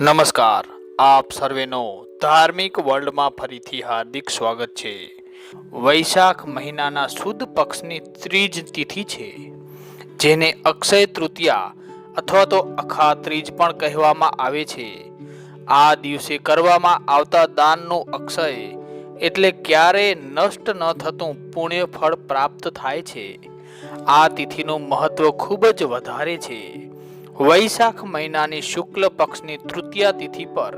નમસ્કાર. આપ સર્વેનો ધાર્મિક વર્લ્ડમાં ફરીથી હાર્દિક સ્વાગત છે. વૈશાખ મહિનાના સુદ પક્ષની ત્રીજ તિથિ છે. જેને અક્ષય તૃતીયા અથવા તો અખા ત્રીજ પણ કહેવામાં આવે છે. આ દિવસે કરવામાં આવતા દાનનું અક્ષય એટલે ક્યારેય નષ્ટ ન થતું પુણ્ય ફળ પ્રાપ્ત થાય છે. આ તિથિનું મહત્વ ખૂબ જ વધારે છે. વૈશાખ મહિનાની શુક્લ પક્ષની તૃતીયા તિથિ પર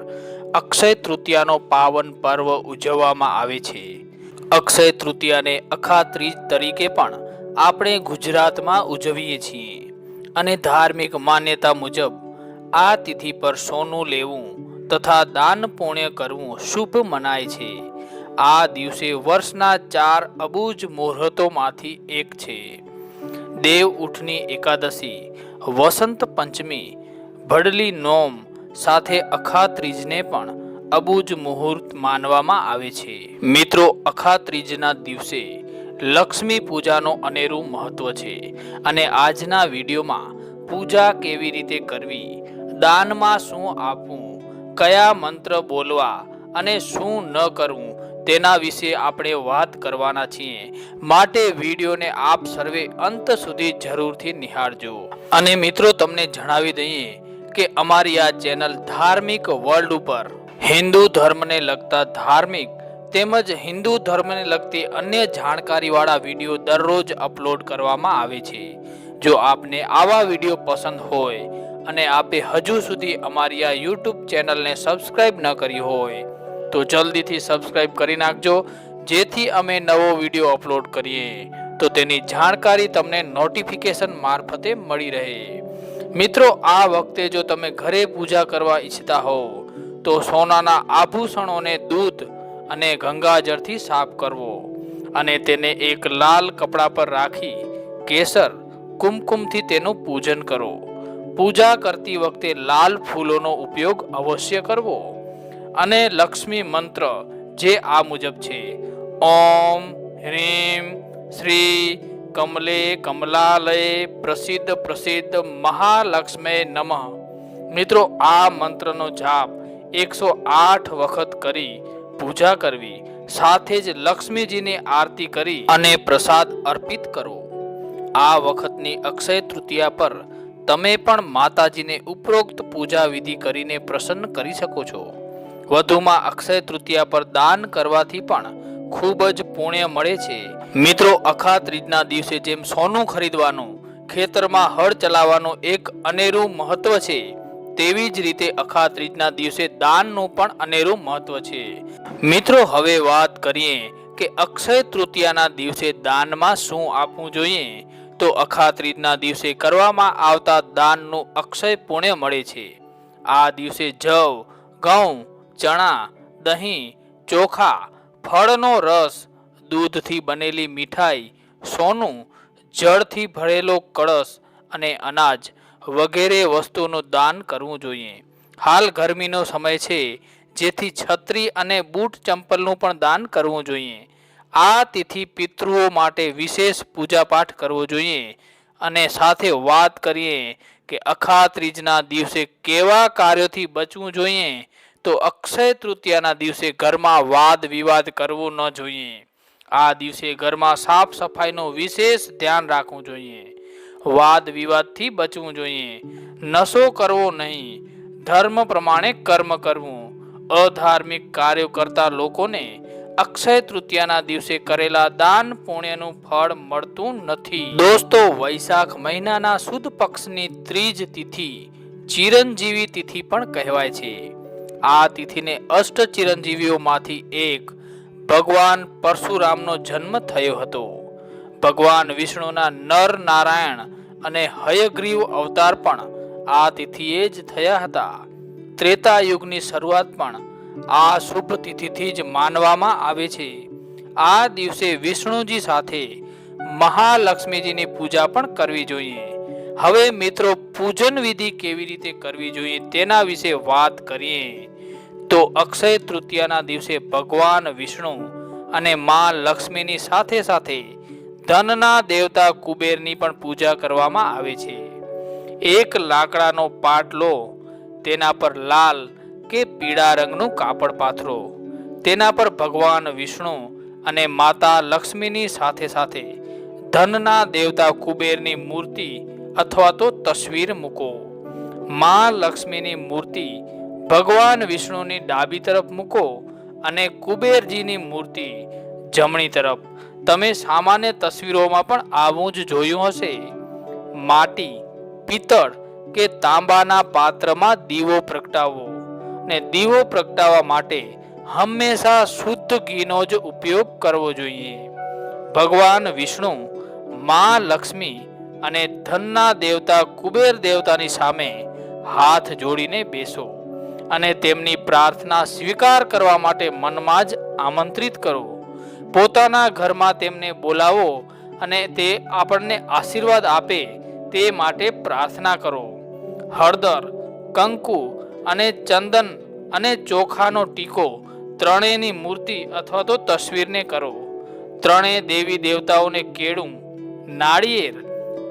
અક્ષય તૃતીયાનો પાવન પર્વ ઉજવવામાં આવે છે. અક્ષય તૃતીયાને અખા ત્રીજ તરીકે પણ આપણે ગુજરાતમાં ઉજવીએ છીએ અને ધાર્મિક માન્યતા મુજબ આ તિથિ પર સોનું લેવું તથા દાન પુણ્ય કરવું શુભ મનાય છે. આ દિવસે વર્ષના ચાર અબુજ મુહૂર્તોમાંથી એક છે. દેવ ઉઠની એકાદશી વસંત પંચમી, ભડલી નોમ સાથે અખા ત્રીજને પણ અબુજ મુહૂર્ત માનવામાં આવે છે. મિત્રો અખા ત્રીજના દિવસે લક્ષ્મી પૂજાનો અનેરું મહત્વ છે અને આજના વિડીયોમાં પૂજા કેવી રીતે કરવી, દાનમાં શું આપવું, કયા મંત્ર બોલવા અને શું ન કરવું તેના વિશે આપણે વાત કરવાના છીએ. માટે વિડીયોને આપ સર્વે અંત સુધી જરૂરથી નિહાળજો. અને મિત્રો, તમને જણાવી દઈએ કે અમારી આ ચેનલ ધાર્મિક વર્લ્ડ ઉપર હિન્દુ ધર્મને લગતા ધાર્મિક તેમજ હિન્દુ ધર્મને લગતી અન્ય જાણકારીવાળા વીડિયો દરરોજ અપલોડ કરવામાં આવે છે. જો આપને આવા વીડિયો પસંદ હોય અને આપે હજુ સુધી અમારી આ યુટ્યુબ ચેનલને સબસ્ક્રાઈબ ન કરી હોય તો જલ્દીથી સબસ્ક્રાઈબ કરી નાખજો, જેથી અમે નવો વીડિયો અપલોડ કરીએ. તો તેની જાણકારી તમને નોટિફિકેશન મારફતે મળી રહે. મિત્રો, આ વખતે જો તમે ઘરે પૂજા કરવા ઈચ્છતા હો તો સોનાના આભૂષણોને દૂધ અને ગંગાજળથી સાફ કરવો અને તેને એક લાલ કપડા પર રાખી કેસર, કુમકુમથી તેનું પૂજન કરો. પૂજા કરતી વખતે લાલ ફૂલોનો ઉપયોગ અવશ્ય કરવો. અને લક્ષ્મી મંત્ર જે આ મુજબ છે. ઓમ હ્રીમ શ્રી કમલે કમલાલય પ્રસિદ્ધ પ્રસિદ્ધ મહાલક્ષ્મે નમઃ. મિત્રો, આ મંત્રનો જાપ એકસો આઠ વખત કરી પૂજા કરવી, સાથે જ લક્ષ્મીજીની આરતી કરી અને પ્રસાદ અર્પિત કરો આ વખતની અક્ષય તૃતીયા પર તમે પણ માતાજીને ઉપરોક્ત પૂજા વિધિ કરીને પ્રસન્ન કરી શકો છો. વધુમાં અક્ષય તૃતીયા પર દાન કરવાથી પણ ખૂબ જ પુણ્ય મળે છે. મિત્રો અખા ત્રીજના દિવસે જેમ સોનું ખરીદવાનું, ખેતરમાં હળ ચલાવવાનું એક અનેરું મહત્વ છે, તેવી જ રીતે અખા ત્રીજના દિવસે દાનનું પણ અનેરું મહત્વ છે. મિત્રો, હવે વાત કરીએ કે અક્ષય તૃતીયાના દિવસે દાનમાં શું આપવું જોઈએ? તો અખા ત્રીજના દિવસે કરવામાં આવતા દાનનું અક્ષય પુણ્ય મળે છે. આ દિવસે જવ, ઘઉં ચણા, દહીં, ચોખા, ફળનો રસ, દૂધથી બનેલી મીઠાઈ, સોનું, જળથી ભરેલો કળશ અને અનાજ વગેરે વસ્તુનું દાન કરવું જોઈએ. હાલ ગરમીનો સમય છે, જેથી છત્રી અને બૂટ ચંપલનું પણ દાન કરવું જોઈએ. આ તિથિ પિતૃઓ માટે વિશેષ પૂજાપાઠ કરવો જોઈએ અને સાથે વાત કરીએ કે અખા ત્રીજના દિવસે કેવા કાર્યોથી બચવું જોઈએ, તો અક્ષય તૃતીયાના દિવસે ઘરમાં વાદ વિવાદ કરવો ન જોઈએ. આ દિવસે ઘરમાં સાફ સફાઈનું વિશેષ ધ્યાન રાખવું જોઈએ. વાદ વિવાદથી બચવું જોઈએ. નશો કરવો નહીં. ધર્મ પ્રમાણે કર્મ કરવું. અધાર્મિક કાર્યો કરતા લોકોને અક્ષય તૃતીયાના દિવસે કરેલા દાન પુણ્યનું ફળ મળતું નથી. દોસ્તો, વૈશાખ મહિનાના સુદ પક્ષની ત્રીજ તિથિ ચિરંજીવી તિથિ પણ કહેવાય છે. આ તિથિને અષ્ટ ચિરંજીવીઓમાંથી એક ભગવાન પરશુરામનો જન્મ થયો હતો. ભગવાન વિષ્ણુના નર નારાયણ અને હયગ્રીવ અવતાર પણ આ તિથિએ જ થયા હતા. ત્રેતા યુગની શરૂઆત પણ આ શુભ તિથિથી જ માનવામાં આવે છે. આ દિવસે વિષ્ણુજી સાથે મહાલક્ષ્મીજીની પૂજા પણ કરવી જોઈએ. હવે મિત્રો, પૂજન વિધિ કેવી રીતે કરવી જોઈએ તેના વિશે વાત કરીએ. તો અક્ષય તૃતીયાના દિવસે ભગવાન વિષ્ણુ અને મા લક્ષ્મીની સાથે સાથે ધનના દેવતા કુબેરની પણ પૂજા કરવામાં આવે છે. એક લાકડાનો પાટલો તેના પર લાલ કે પીળા રંગનું કાપડ પાથરો. તેના પર ભગવાન વિષ્ણુ અને માતા લક્ષ્મીની સાથે સાથે ધનના દેવતા કુબેરની મૂર્તિ અથવા તો તસવીર મૂકો. મા લક્ષ્મીની મૂર્તિ ભગવાન વિષ્ણુની ડાબી તરફ મૂકો અને કુબેરજીની મૂર્તિ જમણી તરફ. તમે સામાન્ય તસવીરોમાં પણ આવું જ જોયું હશે. માટી, પિત્તળ કે તાંબાના પાત્રમાં દીવો પ્રગટાવવો ને દીવો પ્રગટાવવા માટે હંમેશા શુદ્ધ ઘીનો જ ઉપયોગ કરવો જોઈએ. ભગવાન વિષ્ણુ, મા લક્ષ્મી અને ધનના દેવતા કુબેર દેવતાની સામે હાથ જોડીને બેસો અને તેમની પ્રાર્થના સ્વીકાર કરવા માટે મનમાં જ આમંત્રિત કરો. પોતાના ઘરમાં તેમને બોલાવો અને તે આપણને આશીર્વાદ આપે તે માટે પ્રાર્થના કરો. હળદર, કંકુ અને ચંદન અને ચોખાનો ટીકો ત્રણેયની મૂર્તિ અથવા તો તસવીરને કરો. ત્રણેય દેવી દેવતાઓને કેળું, નાળિયેર,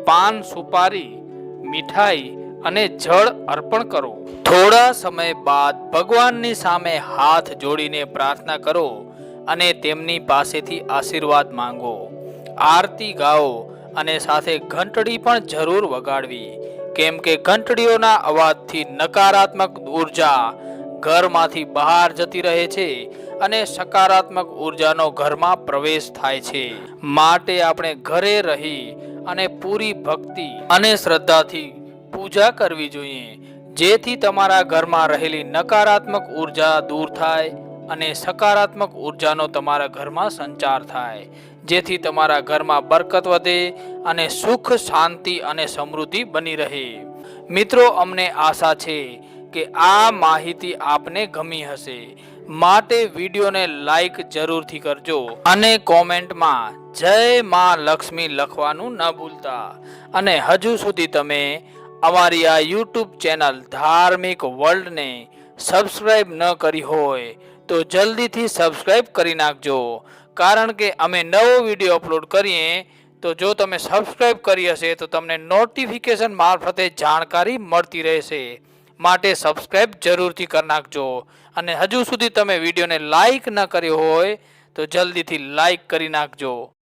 પાન સુપારી, મીઠાઈ અને જળ અર્પણ કરો. થોડા સમય બાદ ભગવાનની સામે હાથ જોડીને પ્રાર્થના કરો અને તેમની પાસેથી આશીર્વાદ માંગો. આરતી ગાઓ અને સાથે ઘંટડી પણ જરૂર વગાડવી. કેમ કે ઘંટડીઓના અવાજથી નકારાત્મક ઊર્જા ઘરમાંથી બહાર જતી રહે છે અને સકારાત્મક ઉર્જાનો ઘરમાં પ્રવેશ થાય છે. માટે આપણે ઘરે રહી અને પૂરી ભક્તિ અને શ્રદ્ધાથી પૂજા કરવી જોઈએ. જેથી તમારા ઘરમાં રહેલી નકારાત્મક ઊર્જા દૂર થાય અને સકારાત્મક ઉર્જાનો તમારા ઘરમાં સંચાર થાય. જેથી તમારા ઘરમાં બરકત વધે અને સુખ, શાંતિ અને સમૃદ્ધિ બની રહે. મિત્રો, અમને આશા છે કે આ માહિતી આપને ગમી હશે. માટે વિડીયોને લાઈક જરૂરથી કરજો અને કોમેન્ટમાં જય માં લક્ષ્મી લખવાનું ન ભૂલતા. અને હજુ સુધી તમે અમારી આ યુટ્યુબ ચેનલ ધાર્મિક વર્લ્ડને સબસ્ક્રાઈબ ન કરી હોય તો જલ્દીથી સબસ્ક્રાઈબ કરી નાખજો. કારણ કે અમે નવો વીડિયો અપલોડ કરીએ, તો જો તમે સબસ્ક્રાઈબ કરી હશે, તો તમને નોટિફિકેશન મારફતે જાણકારી મળતી રહેશે. માટે સબસ્ક્રાઈબ જરૂરથી કરી નાખજો. અને હજુ સુધી તમે વિડીયોને લાઈક ન કર્યો હોય, તો જલ્દીથી લાઈક કરી નાખજો.